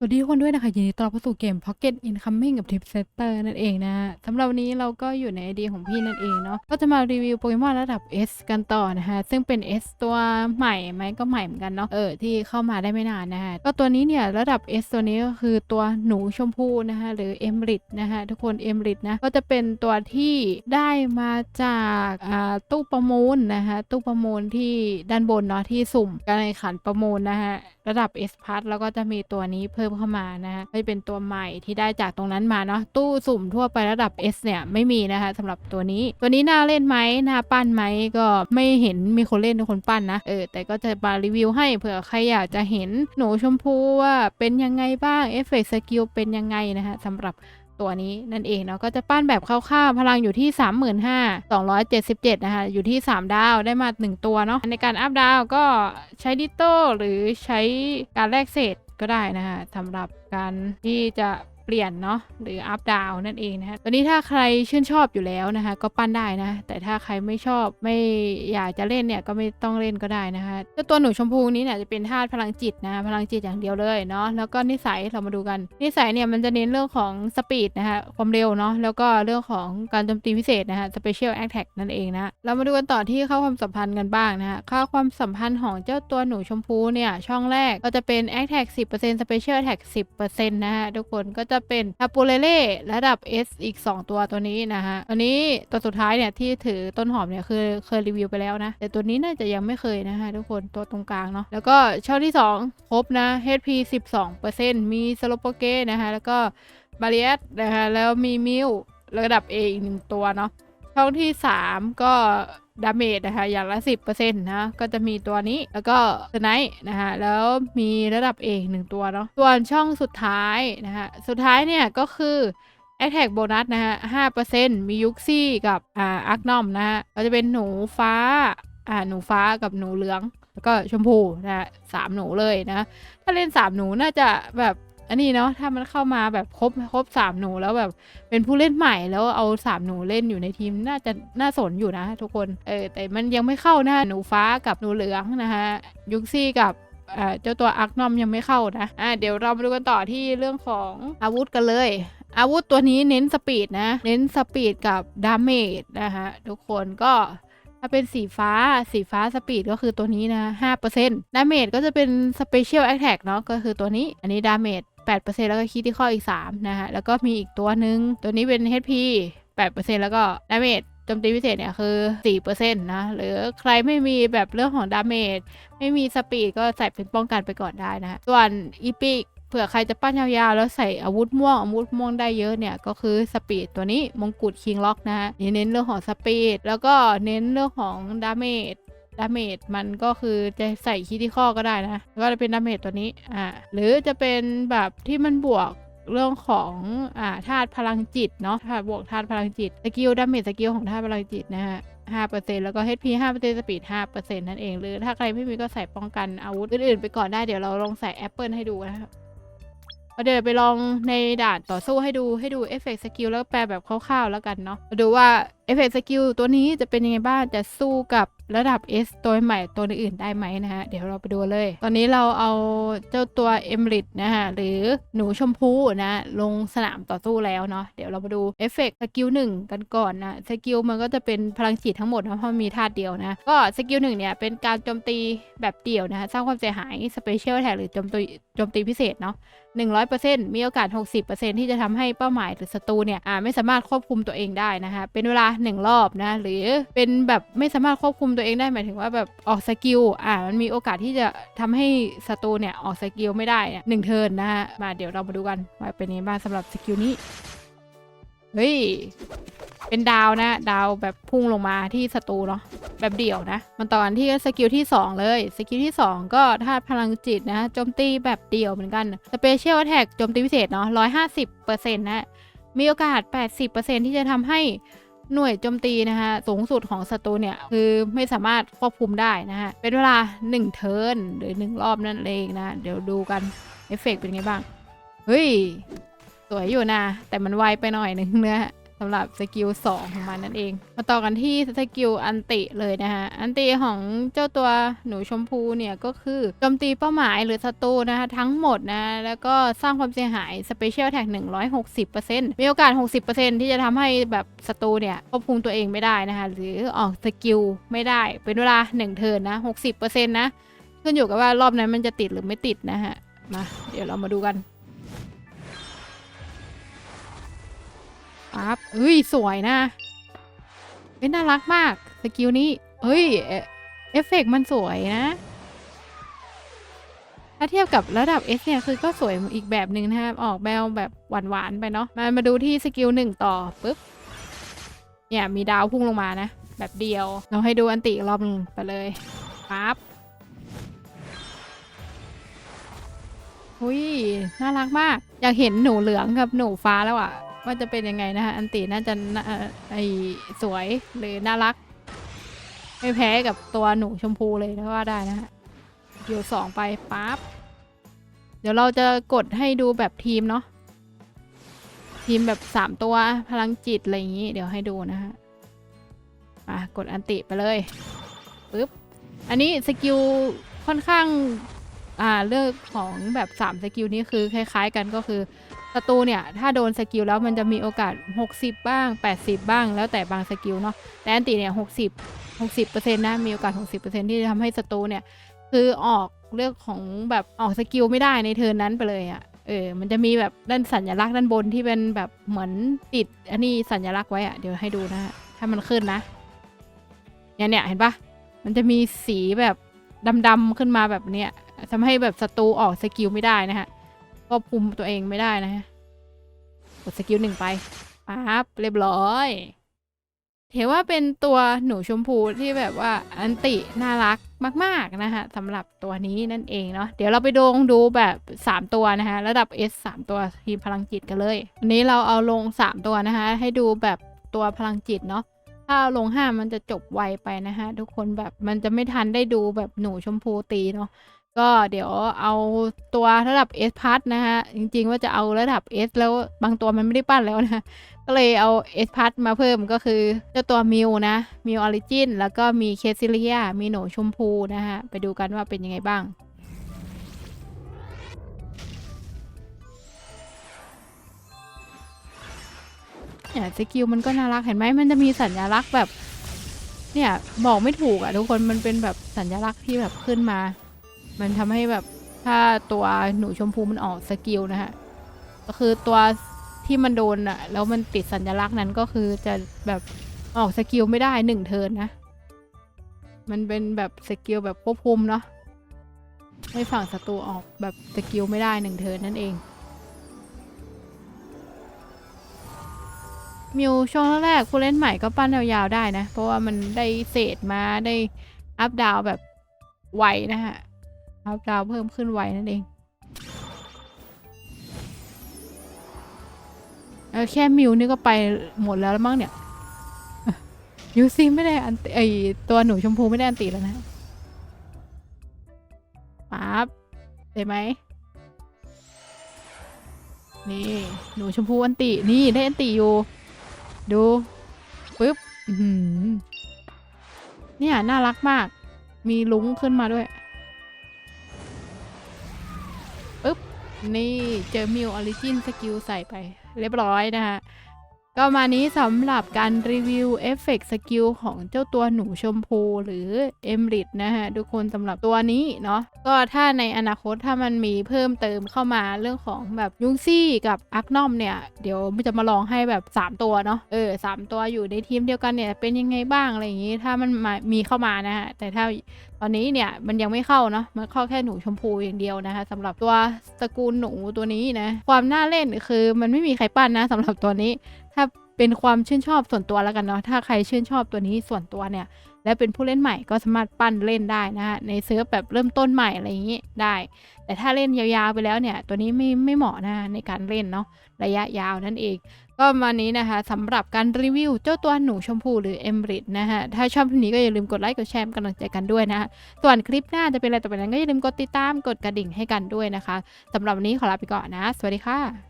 สวัสดีทุกคนด้วยนะคะยินดีต้อนรับเข้าสู่เกม Pocket Incoming กับ Tip Setter นั่นเองนะสำหรับวันนี้เราก็อยู่ในไอเดียของพี่นั่นเองเนาะก็จะมารีวิวโปเกมอนระดับ S กันต่อนะฮะซึ่งเป็น S ตัวใหม่ไหมก็ใหม่เหมือนกันเนาะเออที่เข้ามาได้ไม่นานนะฮะก็ตัวนี้เนี่ยระดับ S ตัวนี้ก็คือตัวหนูชมพูนะคะหรือ e m r i t นะฮะทุกคน e m r i t นะก็จะเป็นตัวที่ได้มาจากอ่าตู้ประมูลนะคะตู้ประมูลที่ด้านบนเนาะที่สุ่มการแข่งขันประมูลนะฮะ ระดับ S พัทแล้วก็จะมีตัวนี้เพิ่มเข้ามานะฮะไม่เป็นตัวใหม่ที่ได้จากตรงนั้นมาเนาะตู้สุ่มทั่วไประดับ S เนี่ยไม่มีนะคะสำหรับตัวนี้ ตัวนี้น่าเล่นไหมน่าปั้นไหมก็ไม่เห็นมีคนเล่นคนปั้นนะเออแต่ก็จะมารีวิวให้เผื่อใครอยากจะเห็นหนูชมพูว่าเป็นยังไงบ้างเอฟเฟกต์สกิลเป็นยังไงนะคะสำหรับ ตัวนี้นั่นเองเนาะก็จะปั้นแบบคร่าวๆพลังอยู่ที่ 35,277 นะคะ อยู่ที่ 3 ดาวได้มา 1 ตัวเนาะในการอัพดาวก็ใช้ดิโต้หรือใช้การแลกเศษก็ได้นะคะสำหรับการที่จะ เปลี่ยนเนาะหรืออัพดาวนั่นเองนะคะตัวนี้ถ้าใครชื่นชอบอยู่แล้วนะคะก็ปั้นได้นะ แต่ถ้าใครไม่ชอบไม่อยากจะเล่นเนี่ยก็ไม่ต้องเล่นก็ได้นะคะเจ้าตัวหนูชมพูนี้เนี่ยจะเป็นธาตุพลังจิตนะพลังจิตอย่างเดียวเลยเนาะแล้วก็นิสัยเรามาดูกัน นิสัยเนี่ยมันจะเน้นเรื่องของสปีดนะคะความเร็วเนาะแล้วก็เรื่องของการโจมตีพิเศษนะคะ Special Attack นั่นเองนะเรามาดูกันต่อที่เข้าความสัมพันธ์กันบ้างนะคะค่าความสัมพันธ์ของเจ้าตัวหนูชมพูเนี่ยช่องแรกก็จะเป็น Attack 10% Special Attack 10%นะคะทุกคนก็จะะเป็นทาปูเลเล่ระดับ S อีก 2 ตัวตัวนี้นะคะตัวนี้ตัวสุดท้ายเนี่ยที่ถือต้นหอมเนี่ยคือเคยรีวิวไปแล้วนะ แต่ตัวนี้น่าจะยังไม่เคยนะคะทุกคนตัวตรงกลางเนาะ แล้วก็ช่องที่ 2 ครบนะ HP 12%มีสโลโปเกนะคะแล้วก็บาเรียสนะคะแล้วมีมิวระดับ A อีกหนึ่งตัวเนาะ ช่องที่ 3 ก็ดาเมจนะคะอย่างละ 10%นะก็จะมีตัวนี้แล้วก็สไนท์นะคะแล้วมีระดับ A หนึ่งตัวเนาะส่วนช่องสุดท้ายนะคะสุดท้ายเนี่ยก็คือ a t t a c k โบนัสนะฮะ5%มียุกซี่กับอ่าอาร์คนอมนะฮะก็จะเป็นหนูฟ้าอ่าหนูฟ้ากับหนูเหลือง แล้วก็ชมพูนะฮะสามหนูเลยนะ ถ้าเล่นสามหนูน่าจะแบบ อันนี้เนาะถ้ามันเข้ามาแบบครบครบสามหนูแล้วแบบเป็นผู้เล่นใหม่แล้วเอาสามหนูเล่นอยู่ในทีมน่าจะน่าสนอยู่นะ ทุกคนเออแต่มันยังไม่เข้านะหนูฟ้ากับหนูเหลืองนะคะยุกซี่กับเจ้าตัวอาร์คนอมยังไม่เข้านะอ่าเดี๋ยวเรามาดูกันต่อที่เรื่องของอาวุธกันเลยอาวุธตัวนี้เน้นสปีดนะ เน้นสปีดกับดาเมจนะคะทุกคนก็ถ้าเป็นสีฟ้าสีฟ้าสปีดก็คือตัวนี้นะ5%ดาเมจก็จะเป็น Special Attack เนาะก็คือตัวนี้ อันนี้ดาเมจ 8%แล้วก็คิดที่ข้ออีก 3 นะฮะ แล้วก็มีอีกตัวหนึ่งตัวนี้เป็น HP 8%แล้วก็ดาเมจโจมตีพิเศษเนี่ยคือ 4%นะ หรือใครไม่มีแบบเรื่องของดาเมจไม่มีสปีดก็ใส่เป็นป้องกันไปก่อนได้นะส่วนอีพิกเผื่อใครจะปั้นยาวๆ แล้วใส่อาวุธม่วงอาวุธม่วงได้เยอะเนี่ย ก็คือสปีดตัวนี้มงกุฎคิงล็อกนะฮะเน้นเรื่องของสปีดแล้วก็เน้นเรื่องของดาเมจ ดาเมจมันก็คือจะใส่คิดที่ข้อก็ได้นะ ก็จะเป็นดาเมจตัวนี้อ่าหรือจะเป็นแบบที่มันบวกเรื่องของอ่าธาตุพลังจิตเนาะธาตุบวกธาตุพลังจิตสกิลดาเมจสกิลของธาตุพลังจิตนะฮะ5%แล้วก็ HP 5%สปีด5%นั่นเองหรือถ้าใครไม่มีก็ใส่ป้องกันอาวุธอื่นๆไปก่อนได้เดี๋ยวเราลองใส่แอปเปิลให้ดูนะครับเดี๋ยวไปลองในด่านต่อสู้ให้ดูให้ดูเอฟเฟกต์สกิลแล้วแปลแบบคร่าวๆแล้วกันเนาะดูว่า เอฟเฟกต์สกิลตัวนี้จะเป็นยังไงบ้าง จะสู้กับระดับ S ตัวใหม่ตัวอื่นได้ไหมนะฮะ เดี๋ยวเราไปดูเลย ตอนนี้เราเอาเจ้าตัวเอมริดนะฮะ หรือหนูชมพูนะ ลงสนามต่อสู้แล้วเนาะ เดี๋ยวเรามาดูเอฟเฟกต์สกิลหนึ่งกันก่อนนะ สกิลมันก็จะเป็นพลังจิตทั้งหมดนะเพราะมันมีธาตุเดียวนะ ก็สกิลหนึ่งเนี่ยเป็นการโจมตีแบบเดี่ยวนะคะสร้างความเสียหายสเปเชียลแท็กหรือโจมตีโจมตีพิเศษเนาะ100%มีโอกาส 60%ที่จะทำให้เป้าหมายหรือศัตรูเนี่ยไม่สามารถควบคุมตัวเองได้นะคะเป็นเวลา1รอบนะ หรือเป็นแบบไม่สามารถควบคุมตัวเองได้หมายถึงว่าแบบออกสกิลอ่ามันมีโอกาสที่จะทำให้ศัตรูเนี่ยออกสกิลไม่ได้นะหนึ่งเทิร์นนะฮะมาเดี๋ยวเรามาดูกันว่าเป็นยังไงบ้างสำหรับสกิลนี้เฮ้ยเป็นดาวนะ ดาวแบบพุ่งลงมาที่ศัตรูเนาะแบบเดี่ยวนะ มันตอนที่สกิลที่ 2 เลยสกิลที่ 2 ก็ธาตุพลังจิตนะโจมตีแบบเดี่ยวเหมือนกันสเปเชียลแท็กโจมตีพิเศษเนาะ150%นะมีโอกาส 80%ที่จะทำให้ หน่วยโจมตีนะคะสูงสุดของศัตรูเนี่ยคือไม่สามารถควบคุมได้นะฮะเป็นเวลา 1 เทิร์นหรือ 1 รอบนั่นเองนะเดี๋ยวดูกันเอฟเฟกต์เป็นไงบ้าง เฮ้ย สวยอยู่นะ แต่มันไวไปหน่อยนึงนะ สำหรับสกิล2ของมันนั่นเอง มาต่อกันที่สกิลอันติเลยนะฮะอันติของเจ้าตัวหนูชมพูเนี่ยก็คือโจมตีเป้าหมายหรือศัตรูนะคะทั้งหมดนะ แล้วก็สร้างความเสียหายสเปเชียลแท็ก160%มีโอกาส 60%ที่จะทำให้แบบศัตรูเนี่ยควบคุมตัวเองไม่ได้นะคะ หรือออกสกิลไม่ได้ เป็นเวลา 1 เทิร์นนะ 60%นะ ขึ้นอยู่กับว่ารอบนั้นมันจะติดหรือไม่ติดนะฮะ มา เดี๋ยวเรามาดูกัน ปั๊บเอ้ยสวยนะเฮ้ยน่ารักมาก สกิลนี้เฮ้ย เอฟเฟกต์มันสวยนะ ถ้าเทียบกับระดับ S เนี่ย คือก็สวยอีกแบบหนึ่งนะครับ ออกแบวแบบหวานๆ ไปเนาะ มามาดูที่สกิลหนึ่งต่อปุ๊บ เนี่ย มีดาวพุ่งลงมานะ แบบเดียว เราให้ดูอันติอีรอบหนึงไปเลยปั๊บหุยน่ารักมาก อยากเห็นหนูเหลืองกับหนูฟ้าแล้วอะ ว่าจะเป็นยังไงนะคะอันตีน่าจะไอสวยหรือน่ารัก ไม่แพ้กับตัวหนูชมพูเลยก็ว่าได้นะฮะเดี๋ยวสองไปปั๊บเดี๋ยวเราจะกดให้ดูแบบทีมเนาะทีมแบบสามตัวพลังจิต อะไรอย่างนี้ เดี๋ยวให้ดูนะฮะอะกดอันติไปเลยปึ๊บ อันนี้สกิลค่อนข้าง อ่าเรื่องของแบบ 3 สกิลนี้คือคล้าย ๆ กันก็คือ ศัตรูเนี่ยถ้าโดนสกิลแล้วมันจะมีโอกาส 60 บ้าง 80 บ้าง แล้วแต่บางสกิลเนาะแต่อันติเนี่ย60 60%นะมีโอกาส 60%ที่จะทำให้ศัตรูเนี่ย คือออกเรื่องของแบบออกสกิลไม่ได้ในเทิร์นนั้นไปเลยอะ่ะเออ มันจะมีแบบด้านสัญลักษณ์ด้านบนที่เป็นแบบเหมือนติด อันนี้สัญลักษณ์ไว้อะ่ะเดี๋ยวให้ดูนะฮะถ้ามันขึ้นนะ เนี่ยเนี่ยเห็นปะมันจะมีสีแบบดำๆขึ้นมาแบบเนี้ยทำให้แบบศัตรูออกสกิลไม่ได้นะฮะ ควบคุมตัวเองไม่ได้นะฮะกดสกิลหนึ่งไปปั๊บเรียบร้อยเห็นว่าเป็นตัวหนูชมพูที่แบบว่าอันติน่ารักมาก ๆ นะคะสำหรับตัวนี้นั่นเองเนาะเดี๋ยวเราไปดงดูแบบ 3 ตัวนะคะ ระดับ S 3 ตัวทีมพลังจิตกันเลย วันนี้เราเอาลง 3 ตัวนะคะ ให้ดูแบบตัวพลังจิตเนาะถ้าเอาลงห้ามันจะจบไวไปนะคะทุกคนแบบมันจะไม่ทันได้ดูแบบหนูชมพูตีเนาะ ก็เดี๋ยวเอาตัวระดับ S พัทนะคะจริงๆว่าจะเอาระดับ S แล้วบางตัวมันไม่ได้ปั้นแล้วนะ ก็เลยเอา S พัทมาเพิ่มก็คือเจ้าตัวมิวนะมิวออริจินแล้วก็มีเคซิเลียมีหนูชมพูนะคะไปดูกันว่าเป็นยังไงบ้างเนี่ยสกิลมันก็น่ารักเห็นไหมมันจะมีสัญลักษณ์แบบ เนี่ยบอกไม่ถูกอะทุกคนมันเป็นแบบสัญลักษณ์ที่แบบขึ้นมา มันทำให้แบบถ้าตัวหนูชมพูมันออกสกิลนะฮะก็คือตัวที่มันโดนอะแล้วมันติดสัญลักษณ์นั้นก็คือจะแบบออกสกิลไม่ได้หนึ่งเทินนะ มันเป็นแบบสกิลแบบควบคุมเนาะให้ฝั่งศัตรูออกแบบสกิลไม่ได้หนึ่งเทินนั่นเองมิวช่วงแรกผู้เล่นใหม่ก็ปั้นยาวๆได้นะ เพราะว่ามันได้เศษมาได้อัพดาวแบบไวนะฮะ อัพดาวเพิ่มขึ้นไวนั่นเอง เออแค่มิวนี่ก็ไปหมดแล้วแล้วมั้งเนี่ยยูซีไม่ได้อันติไอตัวหนูชมพูไม่ได้อันติแล้วนะปั๊บได้ไหมนี่ หนูชมพูอันตินี่ได้อันติอยู่ ดูปึ๊บเนี่ยน่ารักมาก มีลุงขึ้นมาด้วย นี่เจอมิวออริจินสกิลใส่ไป เรียบร้อยนะคะ ก็มานี้สำหรับการรีวิวเอฟเฟกต์สกิลของเจ้าตัวหนูชมพูหรือเอมริดนะฮะ ทุกคนสำหรับตัวนี้เนาะก็ถ้าในอนาคตถ้ามันมีเพิ่มเติมเข้ามาเรื่องของแบบยุงซี่กับอาร์คนอมเนี่ย เดี๋ยวมันจะมาลองให้แบบ 3 ตัวเนาะเออสามตัวอยู่ในทีมเดียวกันเนี่ยเป็นยังไงบ้างอะไรอย่างงี้ ถ้ามันมามีเข้ามานะฮะแต่ถ้าตอนนี้เนี่ยมันยังไม่เข้าเนาะมันเข้าแค่หนูชมพูอย่างเดียวนะคะสำหรับตัวตระกูลหนูตัวนี้นะความน่าเล่นคือมันไม่มีใครปั้นนะสำหรับตัวนี้ถ้าเป็นความชื่นชอบส่วนตัวแล้วกันเนาะถ้าใครชื่นชอบตัวนี้ส่วนตัวเนี่ย และเป็นผู้เล่นใหม่ก็สามารถปั้นเล่นได้นะฮะในเซิร์ฟแบบเริ่มต้นใหม่อะไรอย่างนี้ได้ แต่ถ้าเล่นยาวๆไปแล้วเนี่ย ตัวนี้ไม่ไม่เหมาะนะในการเล่นเนาะระยะยาวนั่นเอง ก็มานี้นะคะสำหรับการรีวิวเจ้าตัวหนูชมพูหรือเอมริดนะฮะถ้าชอบคลิปนี้ก็อย่าลืมกดไลค์กดแชร์กำลังใจกันด้วยนะะส่วนคลิปหน้าจะเป็นอะไรต่อไปนั้นก็อย่าลืมกดติดตามกดกระดิ่งให้กันด้วยนะคะสำหรับวันนี้ขอลาไปก่อนนะ สวัสดีค่ะ